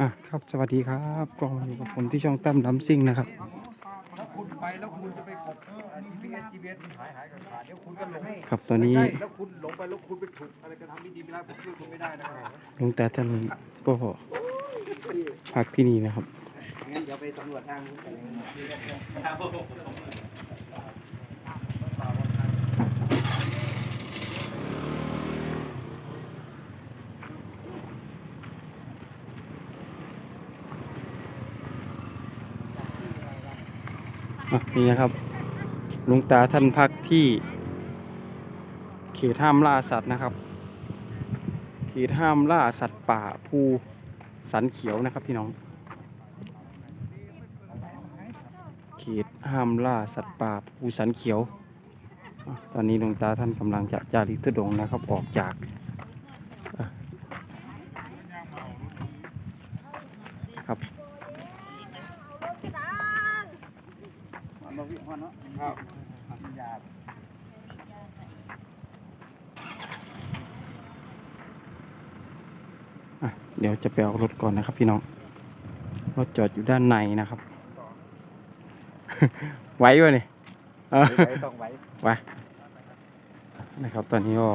อะครับสวัสดีครับกล้องอยู่กับผมที่ช่องตั้มน้ำซิ่งนะครับ ถ้าคุณไปแล้วคุณจะไปกด GPS GPS มันหายหายขาดเดี๋ยวคุณก็หลงครับตอนนี้ใช่แล้วคุณหลงไปแล้วคุณไปถูกอะไรกระทำไม่ดีไม่ได้ผมช่วยคุณไม่ได้นะครับหลวงตาท่านก็พักที่นี่นะครับงั้นเดี๋ยวไปสำรวจทาง นี่นะครับหลวงตาท่านพักที่ เขตห้ามล่าสัตว์นะครับ เขตห้ามล่าสัตว์ป่าภูสันเขียวนะครับพี่น้อง เขตห้ามล่าสัตว์ป่าภูสันเขียว ตอนนี้หลวงตาท่านกำลังจะจาริกทุดงนะครับออกจากอะครับ มันมาวิ่งฮอนเนาะครับยากอะเดี๋ยวจะไปเอารถก่อนนะครับพี่น้อง รถจอดอยู่ด้านในนะครับไหว้วะเนี่ยเออไว้ต้องไว้ไว้นะครับ ตอนนี้ก็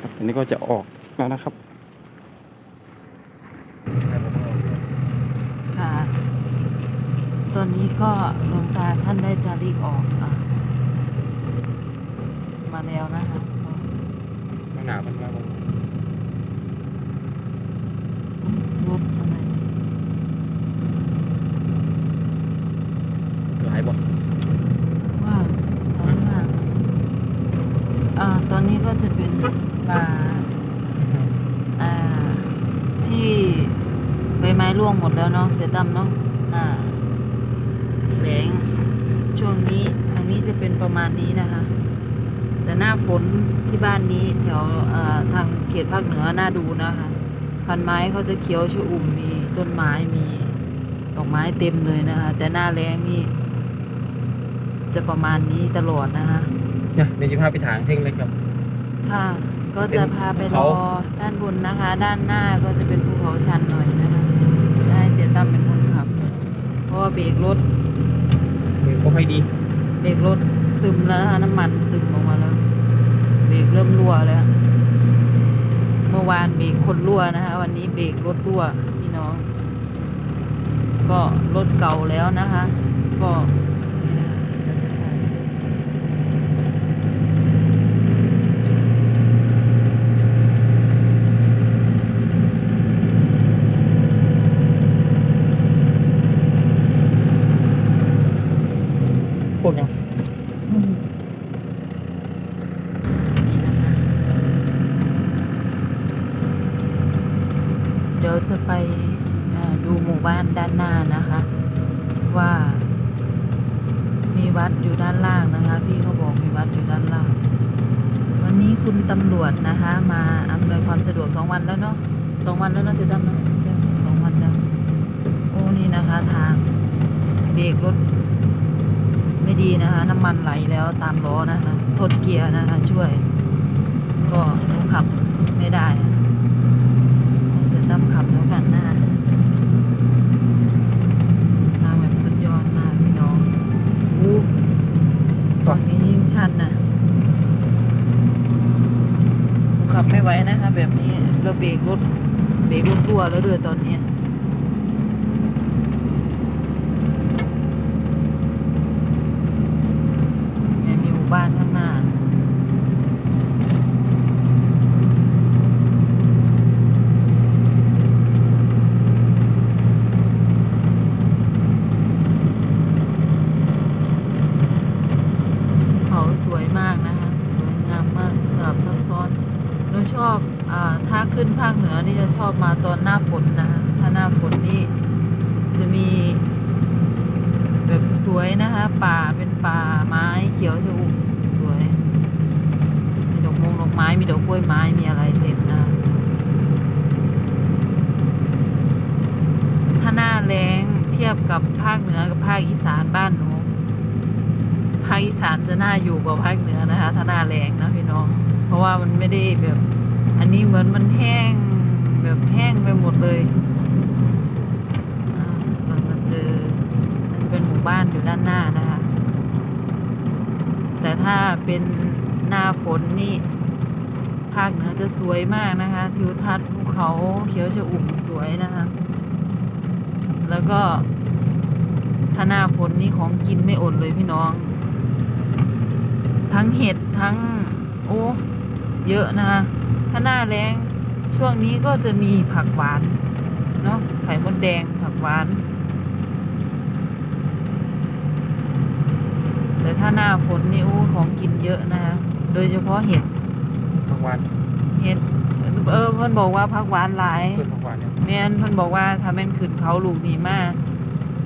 ครับตอนนี้ก็จะออกแล้วนะครับ ค่ะ ตอ นนี้ก็หลวงตาท่านได้จาริกออกอะมาแล้วนะคะหนามันมารถอะไรหลายบ่ว่าสองมากอ่าตอนนี้ก็จะเป็นป่าอ่าที่ใบไม้ร่วงหมดแล้วเนาะเสียดำเนาะอ่าแสง ช่วงนี้ทางนี้จะเป็นประมาณนี้นะคะ แต่หน้าฝนที่บ้านนี้แถวเอ่อทางเขตภาคเหนือน่าดูนะคะ พันไม้เขาจะเขียวชอุ่มมีต้นไม้มีดอกไม้เต็มเลยนะคะ แต่หน้าแรงนี่จะประมาณนี้ตลอดนะคะเนี่ยเดี๋ยวจะพาไปถางเท่งเลยครับ ค่ะ ก็จะพาไปรอเขาด้านบนนะคะ ด้านหน้าก็จะเป็นภูเขาชันหน่อยนะคะจะให้เสียตั้มเป็นคนขับ เพราะว่าเบรกรถ มือก็ค่อยดีเบรกรถซึมแล้วนะคะน้ำมันซึมออกมาแล้วเบรกเริ่มรั่วแล้วเมื่อวานเบรกคนรั่วนะคะ วันนี้เบรกรถรั่วพี่น้อง ก็รถเก่าแล้วนะคะ ก็นี่นะคะก็จะถ่าย พวกยัง นี่นะคะเดี๋ยวจะ ไปดูหมู่บ้านด้านหน้านะคะ ว่ามีวัดอยู่ด้านล่างนะคะ พี่เขาบอกมีวัดอยู่ด้านล่าง วันนี้คุณตำรวจนะคะ มาอำนวยความสะดวกสองวันแล้วเนาะสองวันแล้วเนาะเสร็จแล้วเนะใช่ไหมสองวันแล้วโอ้นี่นะคะทางเบรกรถไม่ดีนะคะ น้ำมันไหลแล้วตามล้อนะคะทดเกียร์นะคะ ช่วย ก็หนูขับไม่ได้ อะให้เสือตั้มขับแล้วกันนะคะทางแบบสุดยอดมากพี่น้องอู้ฝั่งนี้ยิ่งชันนะหนูขับไม่ไหวนะคะแบบนี้เราเบรกรถเบรกรถตัวแล้วด้วยตอนเนี้ย เนี่ยมีหมู่บ้านข้างหน้า เขาสวยมากนะคะ สวยงามมากสลับซับซ้อนหนูชอบอาถ้าขึ้นภาคเหนือนี่ จะชอบมาตอนหน้าฝนนะถ้าหน้าฝนนี่จะมี แบบสวยนะคะ ป่าเป็นป่าไม้เขียวชอุ่มสวย มีดอกมงดอกไม้ มีดอกกล้วยไม้ มีอะไรเต็มน้าถ้าหน้าแรงเทียบกับภาคเหนือกับภาคอีสานบ้านหนูภาคอีสานจะน่าอยู่กว่าภาคเหนือนะคะ ถ้าหน้าแรงนะพี่น้อง เพราะว่ามันไม่ได้แบบ อันนี้เหมือนมันแห้ง แบบแห้งไปหมดเลยเรามาเจอน่าจะเป็นหมู่บ้านอยู่ด้านหน้านะคะ แต่ถ้าเป็นหน้าฝนนี่ภาคเหนือจะสวยมากนะคะ ทิวทัศน์ภูเขาเขียวชอุ่มสวยนะคะ แล้วก็ถ้าหน้าฝนนี่ของกินไม่อดเลยพี่น้อง ทั้งเห็ดทั้งโอ้เยอะนะคะถ้าหน้าแรง ช่วงนี้ก็จะมีผักหวาน เนาะไข่มดแดงผักหวาน แต่ถ้าหน้าฝนนี่โอ้ของกินเยอะนะคะโดยเฉพาะเห็ดผักหวานเห็ดเออเพื่อนบอกว่าผักหวานหลายต้นผักหวานเนี่ยแม่นเพิ่นบอกว่าถ้าแม่นขึ้นเขาลูกนี่มา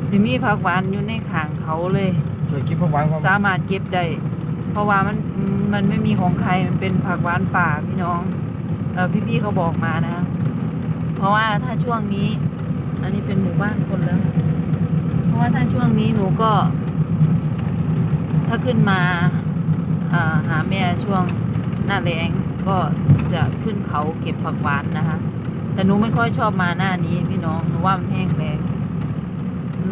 สิมีผักหวานอยู่ในข้างเขาเลยช่วยกินผักหวานความสามารถเก็บได้เพราะว่ามันมันไม่มีของใครมันเป็นผักหวานป่าพี่น้องเออ พี่ๆเขาบอกมานะ เพราะว่าถ้าช่วงนี้ อันนี้เป็นหมู่บ้านคนแล้ว เพราะว่าถ้าช่วงนี้หนูก็ ถ้าขึ้นมาาหาแม่ช่วงหน้าแรงก็จะขึ้นเขาเก็บผักหวานนะคะ แต่หนูไม่ค่อยชอบมาหน้านี้พี่น้องหนูว่ามันแห้งแรง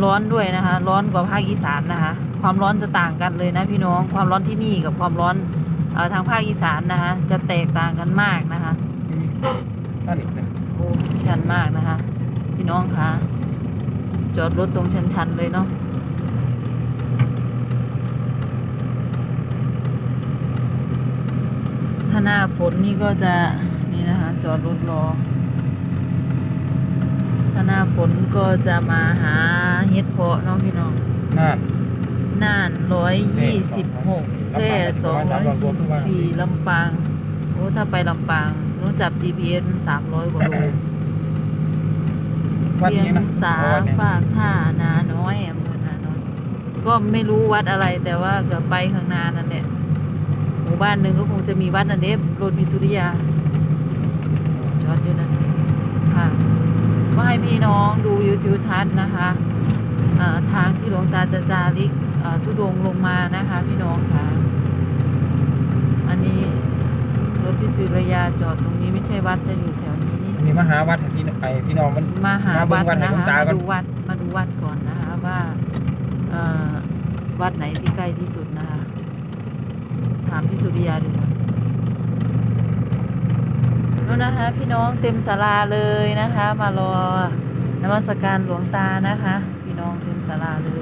ร้อนด้วยนะคะ ร้อนกว่าภาคอีสานนะคะ ความร้อนจะต่างกันเลยนะพี่น้อง ความร้อนที่นี่กับความร้อนอทางภาคอีสานนะคะ จะแตกต่างกันมากนะคะ สั้นอีกหนึ่งโอ้ชันมากนะคะ พี่น้องคะจอดรถตรงชันๆเลยเนาะถ้าหน้าฝนนี่ก็จะนี่นะคะ จอดรถรอถ้าหน้าฝนก็จะมาหาเฮ็ดเพาะเนาะพี่น้องน่านน่านร้อยยี่สิบหกแพร่สองร้อยสี่สิบสี่ลำปางโอ้ถ้าไปลำปางห นูจับ GPS สามร้อยกว่าโลวัดเวียนี้งนะสาวัดเนี่ยฝากท่านาน้อยอำเภอนาน้อยก็ไม่รู้วัดอะไรแต่ว่าก็ไปข้างหน้านั่นแหละหมู่บ้านหนึ่งก็คงจะมีวัดนันเดฟโรดมีสุริยาจอดอยู่นั่นค่ะ ก็ให้พี่น้องดูวิวทิวทัศน์นะคะเอ่อทางที่หลวงตาจะจาริกเอ่อทุดงค์ลงมานะคะ พี่น้องค่ะ อันนี้ร ถพิสุรยาจอดตรงนี้ไม่ใช่วัดจะอยู่แถวนี้นี่อันนี้มาหาวัดให้พี่ไอพี่น้องมันมาหามาเบิ่วังดวัดให้นะหลวงคะตาก่อนมาดูวัดมาดูวัดก่อนนะคะว่าเอ่อวัดไหนที่ใกล้ที่สุดนะคะถามพี่สุริยาดูก่อนนู่นนะคะพี่น้องเต็มศาลาเลยนะคะ มารอนมัสการหลวงตานะคะ พี่น้องเต็มศาลาเลย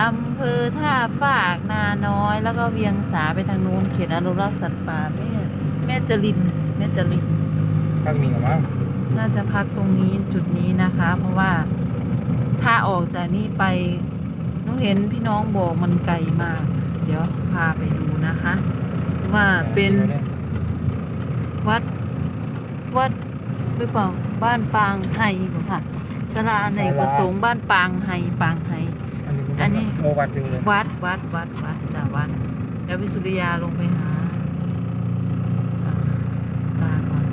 อำเภอท่าฝากนาน้อย แล้วก็เวียงสาไปทางนู้นเขตอนุรักษ์สัตว์ป่าแม่แม่จรินแม่จรินภาคนี้กับมั้งน่าจะพักตรงนี้จุดนี้นะคะ เพราะว่าถ้าออกจากนี่ไปหนูเห็นพี่น้องบอกมันไกลมาก เดี๋ยวพาไปดูนะคะ ว่าเป็นวัดวัดหรือเปล่าบ้านปางไฮบ่ค่ะสลาในกระสงค์บ้านปางไฮปางไฮ อันนี้ โมวัดอยู่เลยวัดวัดวัดวัดจ้ะวัดเดี๋ยวพี่สุริยาลงไปหาอ่าตาก่อน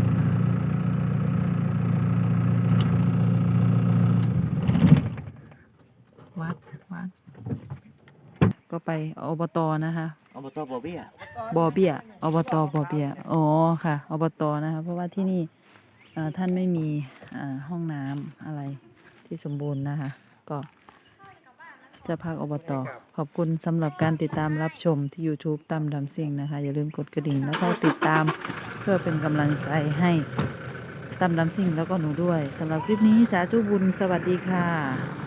วัดวัด ก็ไปอบตนะคะ อบตบ่อเบี้ยบอเบียอบตบอเบียอ๋อค่ะ อบตนะคะ เพราะว่าที่นี่เอ่อท่านไม่มีอ่าห้องน้ำอะไรที่สมบูรณ์นะคะ ก็ จะพักอบต ขอบคุณสำหรับการติดตามรับชมที่ YouTube ตามดำซิงนะคะ อย่าลืมกดกระดิ่งแล้วก็ติดตามเพื่อเป็นกำลังใจให้ตามดำซิงแล้วก็หนูด้วยสำหรับคลิปนี้สาธุบุญสวัสดีค่ะ